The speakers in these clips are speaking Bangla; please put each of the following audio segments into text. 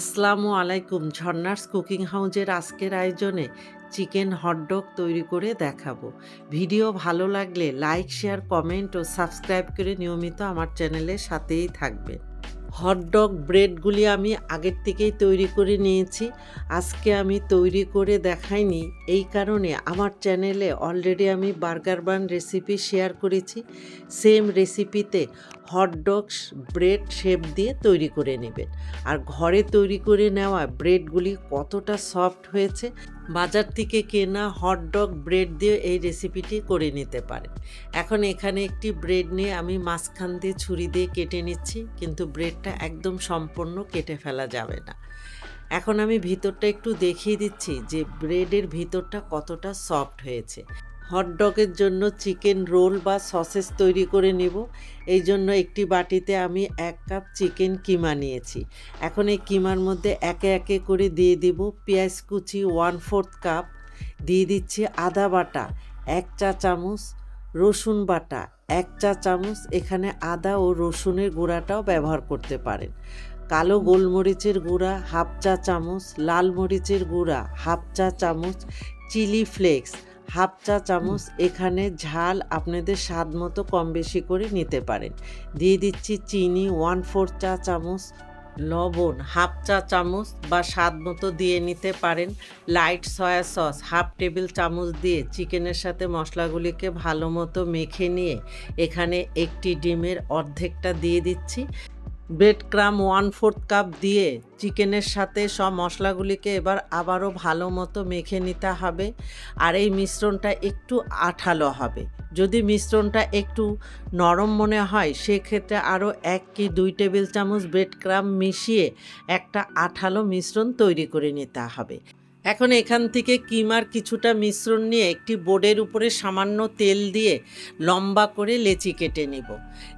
আসসালামু আলাইকুম, ঝর্নার্স কুকিং হাউজের আজকের আয়োজনে চিকেন হটডগ তৈরি করে দেখাবো। ভিডিও ভালো লাগলে লাইক, শেয়ার, কমেন্ট ও সাবস্ক্রাইব করে নিয়মিত আমার চ্যানেলের সাথেই থাকবেন। হটডগ ব্রেডগুলি আমি আগের থেকেই তৈরি করে নিয়েছি। আজকে আমি তৈরি করে দেখাইনি, এই কারণে আমার চ্যানেলে অলরেডি আমি বার্গার বান রেসিপি শেয়ার করেছি। সেম রেসিপিতে হটডগ ব্রেড শেপ দিয়ে তৈরি করে নেবেন। আর ঘরে তৈরি করে নেওয়া ব্রেডগুলি কতটা সফট হয়েছে বাজার থেকে কেনা হটডগ ব্রেড দিয়ে এই রেসিপিটি করে নিতে পারেন। এখন এখানে একটি ব্রেড নিয়ে আমি মাঝখান দিয়ে ছুরি দিয়ে কেটে নিচ্ছি, কিন্তু ব্রেডটা একদম সম্পূর্ণ কেটে ফেলা যাবে না। এখন আমি ভিতরটা একটু দেখিয়ে দিচ্ছি যে ব্রেডের ভিতরটা কতটা সফট হয়েছে। হটডগের জন্য চিকেন রোল বা সসেস তৈরি করে নেব। এই জন্য একটি বাটিতে আমি এক কাপ চিকেন কিমা নিয়েছি। এখন এই কিমার মধ্যে একে একে করে দিয়ে দিব পেঁয়াজ কুচি ওয়ান ফোর্থ কাপ দিয়ে দিচ্ছি আদা বাটা এক চা চামচ, রসুন বাটা এক চা চামচ। এখানে আদা ও রসুনের গুঁড়াটাও ব্যবহার করতে পারেন। কালো গোলমরিচের গুঁড়া হাফ চা চামচ, লাল মরিচের গুঁড়া হাফ চা চামচ, চিলি ফ্লেক্স হাফ চা চামচ এখানে ঝাল আপনাদের স্বাদ মতো কম বেশি করে নিতে পারেন। দিয়ে দিচ্ছি চিনি ওয়ান ফোর চা চামচ, লবণ হাফ চা চামচ বা স্বাদ মতো দিয়ে নিতে পারেন। Light soya sauce half table চামচ দিয়ে চিকেনের সাথে মশলাগুলিকে ভালো মতো মেখে নিয়ে এখানে একটি ডিমের অর্ধেকটা দিয়ে দিচ্ছি। Bread crumb one fourth cup দিয়ে চিকেনের সাথে সব মশলাগুলিকে এবার আবারও ভালো মতো মেখে নিতে হবে। আর এই মিশ্রণটা একটু আঠালো হবে। যদি মিশ্রণটা একটু নরম মনে হয়, সেক্ষেত্রে আরও এক কি দুই টেবিল চামচ ব্রেড ক্রাম মিশিয়ে একটা আঠালো মিশ্রণ তৈরি করে নিতে হবে। এখন এখান থেকে কিমার কিছুটা মিশ্রণ নিয়ে একটি বোর্ডের উপরে সামান্য তেল দিয়ে লম্বা করে লেচি কেটে নেব।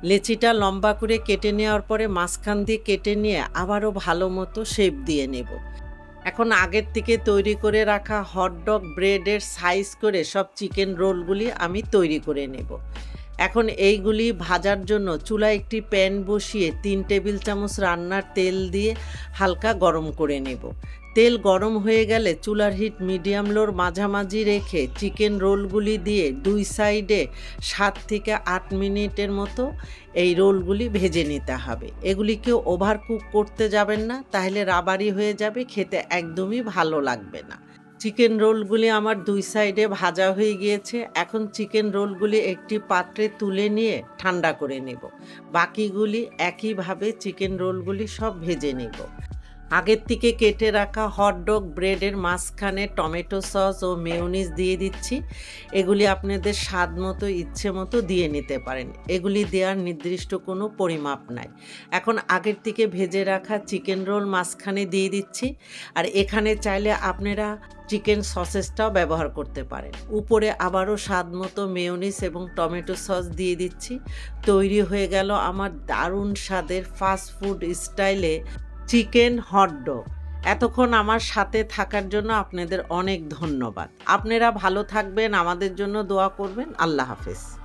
লেচিটা লম্বা করে কেটে নেওয়ার পরে মাঝখান দিয়ে কেটে নিয়ে আবারও ভালো মতো শেপ দিয়ে নেব। এখন আগের থেকে তৈরি করে রাখা হটডগ ব্রেডের সাইজ করে সব চিকেন রোলগুলি আমি তৈরি করে নেব। এখন এইগুলি ভাজার জন্য চুলা একটি প্যান বসিয়ে তিন টেবিল চামচ রান্নার তেল দিয়ে হালকা গরম করে নেব। তেল গরম হয়ে গেলে চুলার হিট মিডিয়াম লোর মাঝামাঝি রেখে চিকেন রোলগুলি দিয়ে দুই সাইডে সাত থেকে আট মিনিটের মতো এই রোলগুলি ভেজে নিতে হবে। এগুলিকে ওভার কুক করতে যাবেন না, তাহলে রাবারি হয়ে যাবে, খেতে একদমই ভালো লাগবে না। চিকেন রোলগুলি আমার দুই সাইডে ভাজা হয়ে গিয়েছে, এখন চিকেন রোলগুলি একটি পাত্রে তুলে নিয়ে ঠান্ডা করে নেব। বাকিগুলি একইভাবে চিকেন রোলগুলি সব ভেজে নেব। আগের থেকে কেটে রাখা হটডগ ব্রেডের মাঝখানে টমেটো সস ও মেয়োনিজ দিয়ে দিচ্ছি। এগুলি আপনাদের স্বাদ মতো, ইচ্ছে মতো দিয়ে নিতে পারেন। এগুলি দেওয়ার নির্দিষ্ট কোনো পরিমাপ নাই। এখন আগের থেকে ভেজে রাখা চিকেন রোল মাঝখানে দিয়ে দিচ্ছি। আর এখানে চাইলে আপনারা চিকেন সসেসটাও ব্যবহার করতে পারেন। উপরে আবারও স্বাদ মতো মেয়নিস এবং টমেটো সস দিয়ে দিচ্ছি। তৈরি হয়ে গেল আমার দারুণ স্বাদের ফাস্ট ফুড স্টাইলে চিকেন হটডগ এতক্ষণ আমার সাথে থাকার জন্য আপনাদের অনেক ধন্যবাদ। আপনারা ভালো থাকবেন, আমাদের জন্য দোয়া করবেন। আল্লাহ হাফেজ।